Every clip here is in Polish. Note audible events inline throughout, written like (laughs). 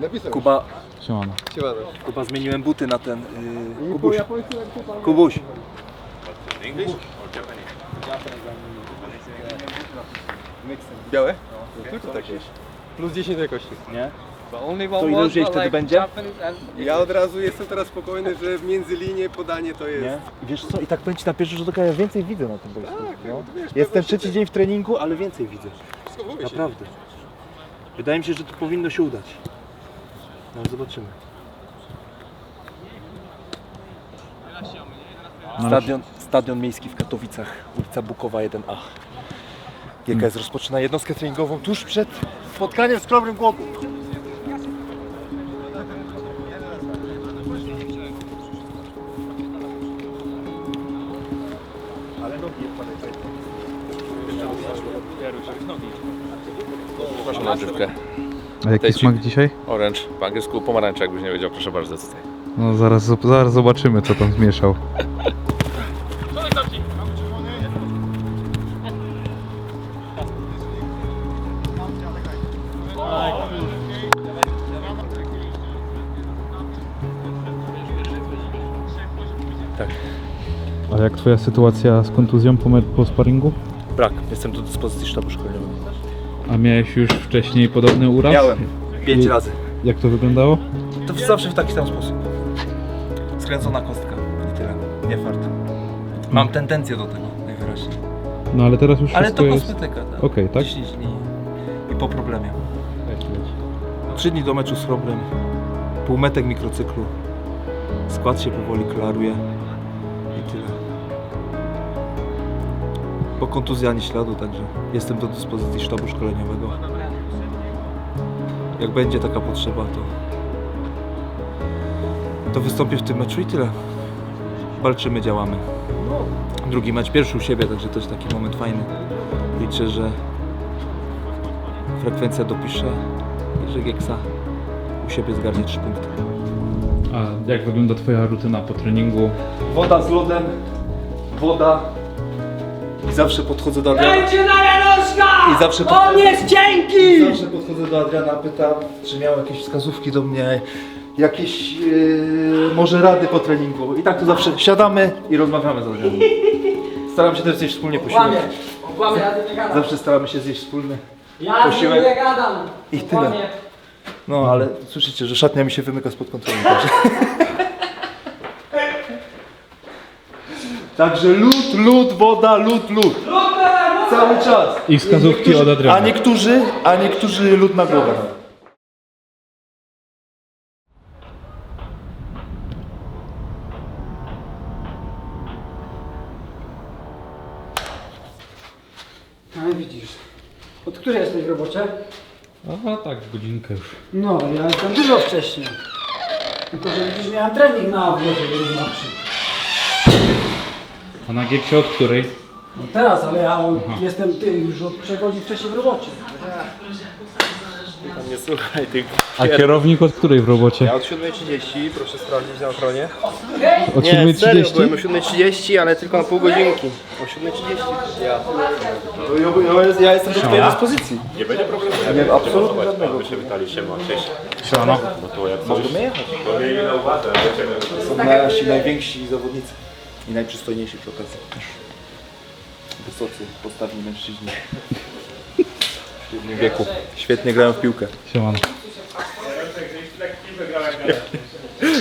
Napisał. Kuba, Siemano. Siemano. Kuba zmieniłem buty na ten. Yy, Kubuś. Kubuś. Białe? No, to takie. Plus 10 do jakości. Nie? To ile już jej wtedy będzie? Ja od razu jestem teraz spokojny, że w międzylinie podanie to jest. Nie? Wiesz co, i tak powiem ci na pierwszy rzut oka, ja więcej widzę na tym boisku. Tak, no. wiesz, Jestem trzeci się- dzień w treningu, ale więcej widzę. Wszystko. Naprawdę. Wydaje mi się, że to powinno się udać. No ale zobaczymy. Stadion, stadion miejski w Katowicach, ulica Bukowa 1A. GKS rozpoczyna jednostkę treningową tuż przed spotkaniem z Krobrym Głogów. Proszę na odżywkę. A jaki Cześć. smak dzisiaj? Orange, po angielsku pomarańcza, jakbyś nie wiedział, proszę bardzo tutaj. No zaraz, zaraz zobaczymy co tam zmieszał. Tak. A jak twoja sytuacja z kontuzją po, po sparingu? Brak, jestem do dyspozycji sztabu szkoleniowego. A miałeś już wcześniej podobny uraz? Miałem, pięć I- razy. Jak to wyglądało? To zawsze w taki sam sposób. Skręcona kostka i tyle, nie fart. Mam tendencję do tego najwyraźniej. No ale teraz już Ale wszystko to jest... kosmetyka, tak? Okej, tak? 10 dni i po problemie. Trzy dni do meczu z Chrobrem, półmetek mikrocyklu, skład się powoli klaruje i tyle. Po kontuzji ani śladu, także jestem do dyspozycji sztabu szkoleniowego. Jak będzie taka potrzeba, to, to wystąpię w tym meczu i tyle. Walczymy, działamy. Drugi mecz, pierwszy u siebie, także też taki moment fajny. Liczę, że frekwencja dopisze i że Gieksa u siebie zgarnie 3 punkty. A jak wygląda twoja rutyna po treningu? Woda z lodem, woda zawsze podchodzę do Adriana. Dajcie na Janoszka! I zawsze On podchodzę- jest cienki! Zawsze podchodzę do Adriana, pytam, czy miał jakieś wskazówki do mnie, jakieś yy, może rady po treningu. I tak to zawsze siadamy i rozmawiamy z Adrianem. (laughs) Staram się też zjeść wspólnie Kłamie, posiłek. kłamie, ja tu nie gadam. Zawsze staramy się zjeść wspólny. Ja tu posiłek. nie gadam. I tyle. Kłamie. No ale słyszycie, że szatnia mi się wymyka spod kontroli. (laughs) Także, także lód, lód, woda, lód, lód. Cały czas. I wskazówki od Adriana. A niektórzy, a niektórzy lód na głowę. No widzisz. Od której jesteś w robocie? Aha, tak, godzinkę już. No, ja jestem dużo wcześniej. Tylko, że widzisz, miałem trening na obwodzie wyrównawczy. A na Gieksie od której? No teraz, ale ja jestem ty, już od 3 godzin wcześniej w robocie. Nie słuchaj tych. A kierownik od której w robocie? Ja od 7.30, proszę sprawdzić na ochronie. Od Nie, serio, 7.30? byłem o 7.30, ale tylko na pół godzinki. O 7.30. Ja. Ja, ja, ja jestem do twojej dyspozycji. Nie będzie problemu. Nie, absolutnie żadnego. Się witali się, ma cześć. Siano. Bo to jak coś, to mieli na uwadze, będziemy. Są nasi najwięksi zawodnicy. I najprzystojniejsi przy okazji. Wysocy, postawni mężczyźni. W średnim wieku. Świetnie grają w piłkę. Siemano.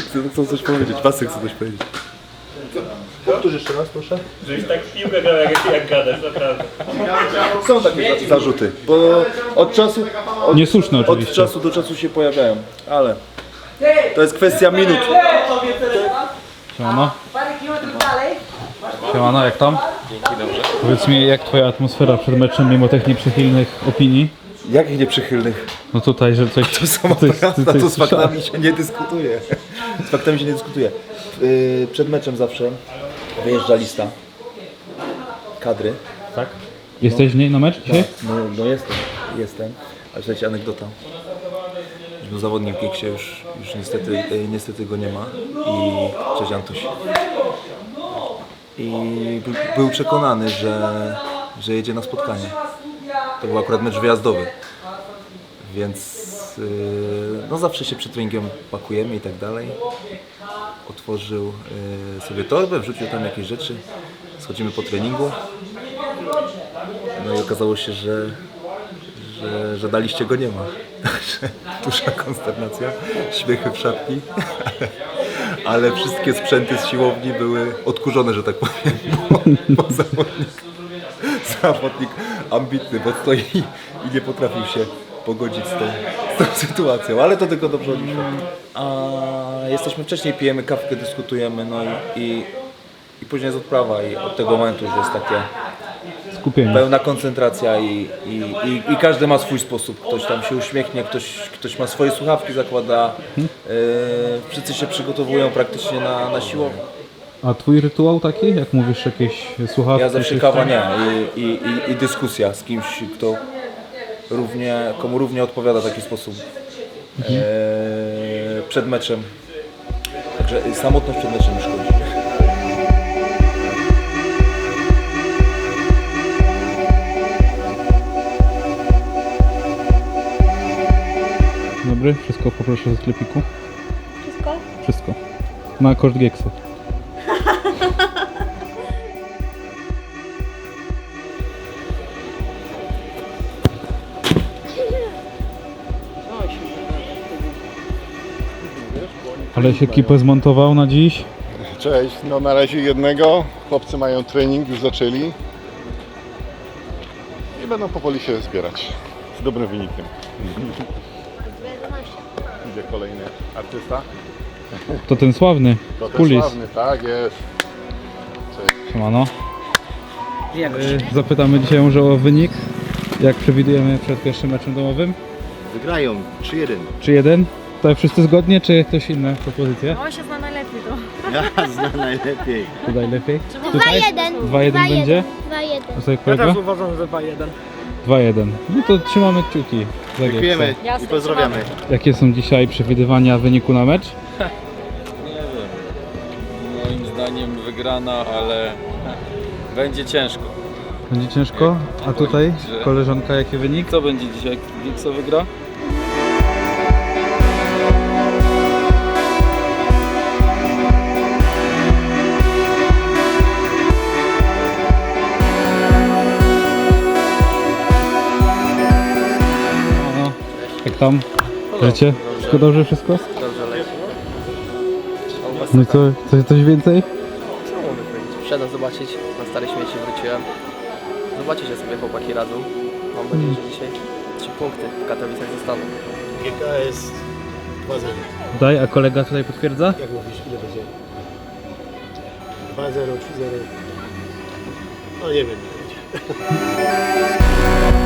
Chcę, chcę coś powiedzieć. Wasek chce coś powiedzieć. Powtórz jeszcze raz, proszę. Są takie zarzuty, bo od czasu, od, Niesłuszne od oczywiście. czasu do czasu się pojawiają, ale to jest kwestia minut. Siemano. Siemano, jak tam? Powiedz mi, jak twoja atmosfera przed meczem mimo tych nieprzychylnych opinii? Jakich nieprzychylnych? No tutaj, że coś... To sama coś- prawda, coś to z faktami (laughs) się nie dyskutuje. Z faktami się nie dyskutuje. Yy, przed meczem zawsze wyjeżdża lista kadry. Tak? Jesteś w niej na mecz dzisiaj? No, no jestem, jestem. Ale słuchajcie, anegdota. Był zawodnik w Gieksie, już, już niestety, e, niestety go nie ma. I cześć Antuś. I był, przekonany, że, że jedzie na spotkanie. To był akurat mecz wyjazdowy. Więc yy, no zawsze się przed treningiem pakujemy i tak dalej. Otworzył yy, sobie torbę, wrzucił tam jakieś rzeczy. Schodzimy po treningu. No i okazało się, że, że, że na liście go nie ma. (laughs) Duża konsternacja, śmiechy w szatni. (laughs) Ale wszystkie sprzęty z siłowni były odkurzone, że tak powiem, bo, (laughs) bo zawodnik, zawodnik ambitny, bo stoi i nie potrafił się pogodzić z tą, z tą sytuacją, ale to tylko dobrze o nim świadczy. A jesteśmy wcześniej, pijemy kawkę, dyskutujemy, no i, i, i później jest odprawa i od tego momentu już jest takie Skupienie. pełna koncentracja i, i, i, i każdy ma swój sposób. Ktoś tam się uśmiechnie, ktoś, ktoś ma swoje słuchawki, zakłada. Yy, wszyscy się przygotowują praktycznie na, na siłownię. A twój rytuał taki? Jak mówisz, jakieś słuchawki? Ja zawsze coś kawa tam? nie I, i, i, i dyskusja z kimś, kto równie, komu równie odpowiada taki sposób yy, przed meczem. Także samotność przed meczem szkodzi. Dobry, wszystko poproszę ze sklepiku. Wszystko? Wszystko. Na koszt Gieksa. Ale się kipę zmontował na dziś. Cześć, no na razie jednego. Chłopcy mają trening, już zaczęli. I będą powoli się zbierać. Z dobrym wynikiem. Kolejny artysta. To ten sławny. To ten Kulis. sławny, tak jest. Siemano. Y, Zapytamy dzisiaj może o wynik. Jak przewidujemy przed pierwszym meczem domowym? Wygrają 3-1. Czy jeden? To wszyscy zgodnie, czy ktoś inne propozycje? On się zna najlepiej to. Ja znam najlepiej. Tutaj lepiej. 2-1. 2-1 będzie? 2-1. A sobie kolega? uważam, że 2-1. 2-1. No to trzymamy kciuki. za Dziękujemy i pozdrawiamy. Jakie są dzisiaj przewidywania wyniku na mecz? Moim zdaniem wygrana, ale będzie ciężko. Będzie ciężko. A tutaj koleżanka jaki wynik? Co będzie dzisiaj? Wiksa wygra? Jak tam? Życie? Wszystko dobrze wszystko? Dobrze leci. No i co, coś, coś więcej? Co mogę powiedzieć? Przyszedłem zobaczyć, na stare śmieci wróciłem. Zobaczycie sobie chłopaki radzą. Mam nadzieję, że dzisiaj trzy punkty w Katowicach zostaną. GKS 2-0. Daj, a kolega tutaj potwierdza? Jak mówisz, ile będzie? 2-0, 3-0. No nie wiem, ile będzie. (laughs)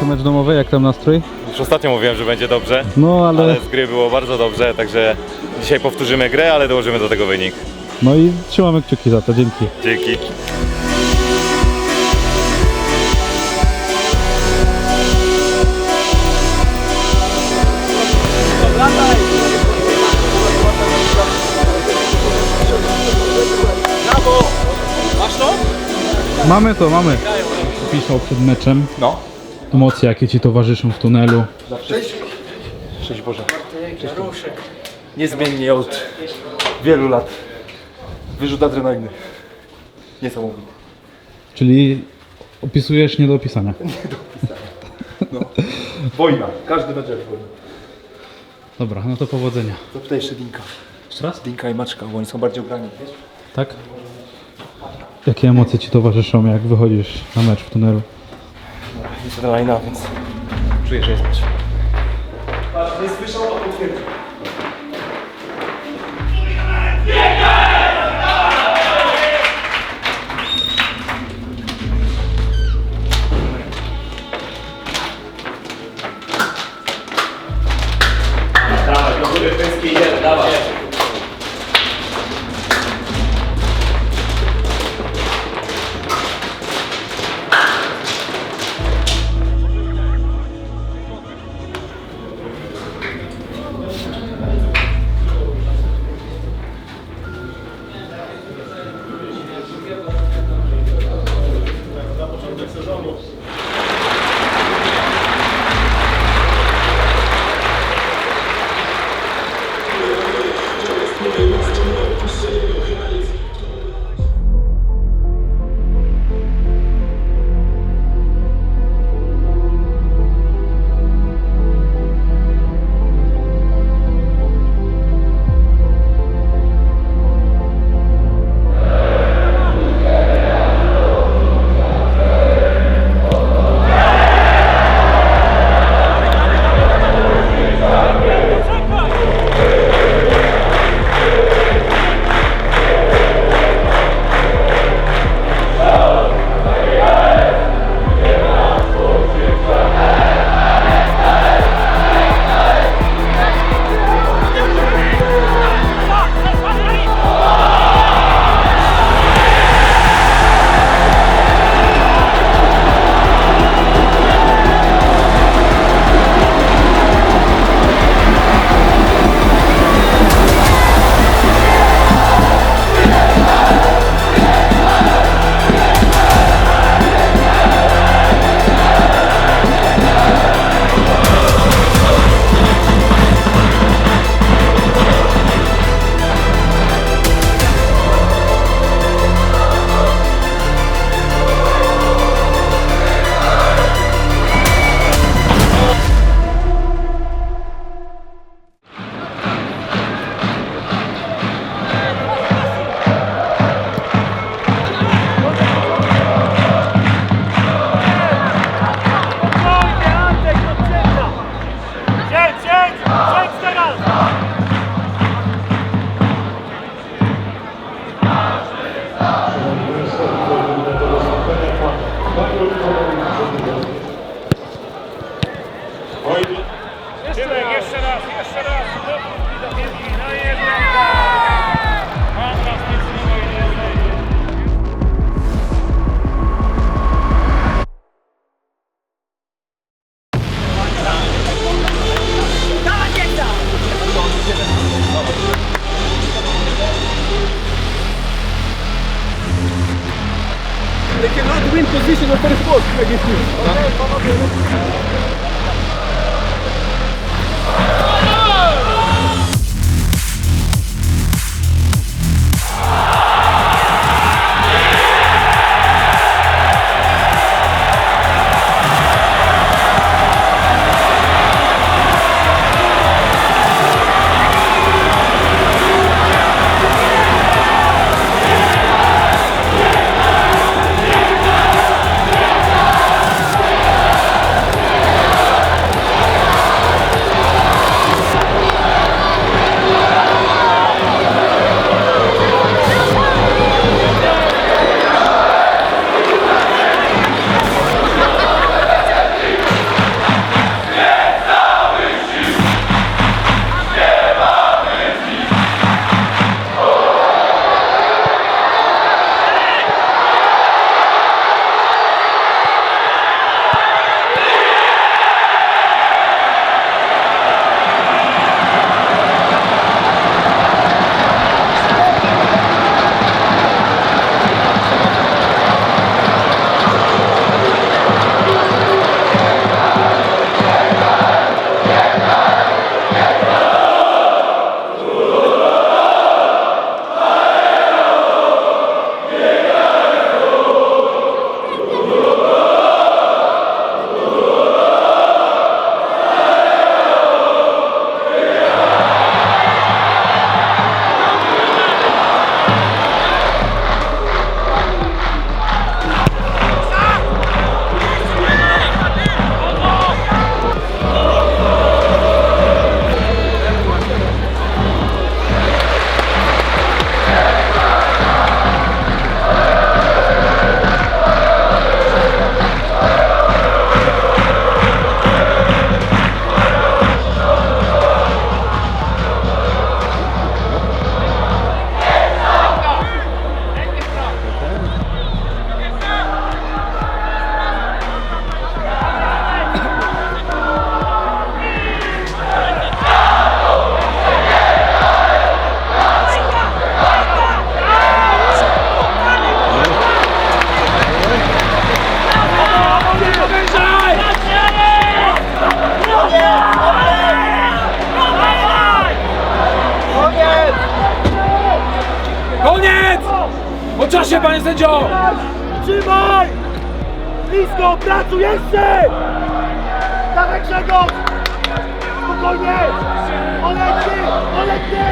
Pierwszy mecz domowy, jak tam nastrój? Już ostatnio mówiłem, że będzie dobrze, No ale... ale z gry było bardzo dobrze, także dzisiaj powtórzymy grę, ale dołożymy do tego wynik. No i trzymamy kciuki za to, dzięki. Dzięki. Mamy to, mamy. Pisał przed meczem. No. Emocje jakie ci towarzyszą w tunelu. Cześć Boże. Niezmiennie od wielu lat. Wyrzut adrenaliny. Niesamowity. Czyli opisujesz nie do opisania. (laughs) Wojna. Każdy mecz jest wojna. Dobra, no to powodzenia. Zapytaj jeszcze Dinka. Jeszcze raz? Dinka i Maczka, bo oni są bardziej ubrani, wiesz? Tak? Jakie emocje ci towarzyszą, jak wychodzisz na mecz w tunelu? Jest adrenalina, więc czuję, że jest mecz. Nie słyszał, a potwierdził. Panie sędzio! Trzymaj! Blisko, pracuj jeszcze! Dawaj Grzegorz! Spokojnie! Olej ty! Olej ty!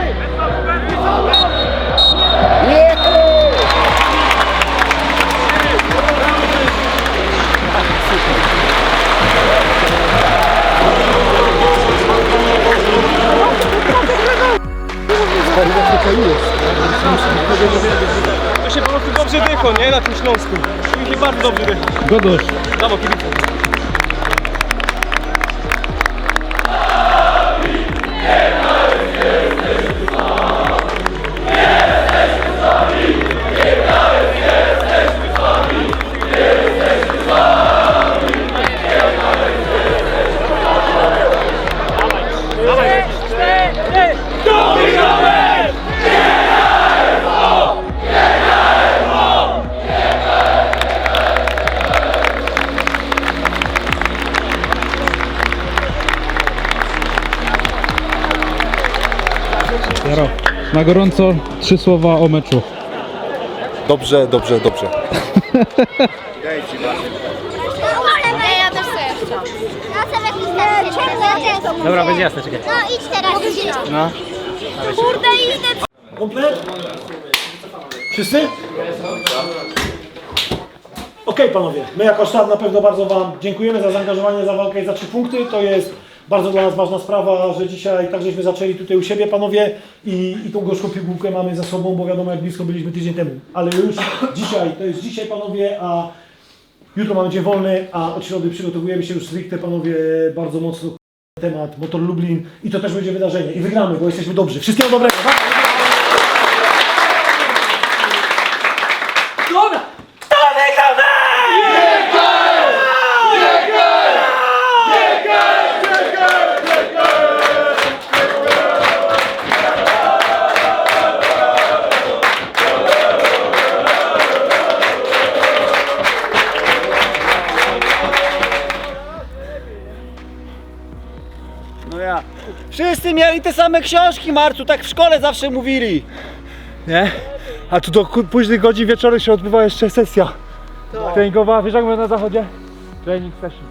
To się po prostu dobrze dycho, nie? Na tym Śląsku. Mi się bardzo dobrze dycho. Godosz. Brawo, na gorąco trzy słowa o meczu. Dobrze, dobrze, dobrze. Ja też jeszcze. No, Dobra, będzie jasne, czekaj. No, idź teraz. No. Kurde, idę. Komplet? Wszyscy? Okej panowie, my jako sztab na pewno bardzo Wam dziękujemy za zaangażowanie, za walkę i za trzy punkty. To jest bardzo dla nas ważna sprawa, że dzisiaj tak żeśmy zaczęli tutaj u siebie panowie i, i tą gorzką pigułkę mamy za sobą, bo wiadomo jak blisko byliśmy tydzień temu. Ale już dzisiaj, to jest dzisiaj panowie, a jutro mamy dzień wolny, a od środy przygotowujemy się już stricte panowie bardzo mocno temat Motor Lublin i to też będzie wydarzenie i wygramy, bo jesteśmy dobrzy. Wszystkiego dobrego. Wszyscy mieli te same książki, Marcu, tak w szkole zawsze mówili. Nie? A tu do ku- późnych godzin wieczorem się odbywa jeszcze sesja treningowa. Wiesz jak na zachodzie? Training session.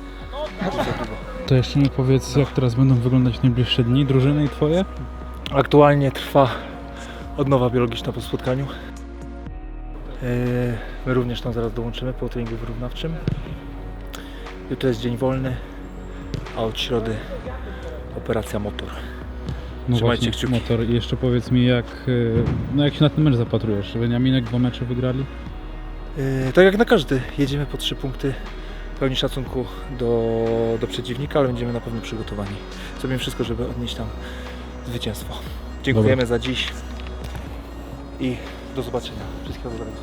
To jeszcze mi powiedz, jak teraz będą wyglądać najbliższe dni, drużyny i twoje? Aktualnie trwa odnowa biologiczna po spotkaniu. Yy, My również tam zaraz dołączymy po treningu wyrównawczym. Jutro jest dzień wolny, a od środy operacja motor. No Trzymajcie właśnie, kciuki. motor. I jeszcze powiedz mi, jak, y, no jak się na ten mecz zapatrujesz? Beniaminek dwa mecze wygrali? Yy, tak jak na każdy, jedziemy po trzy punkty. Pełni szacunku do, do przeciwnika, ale będziemy na pewno przygotowani. Zrobimy wszystko, żeby odnieść tam zwycięstwo. Dziękujemy za dziś i do zobaczenia. Wszystkiego dobrego.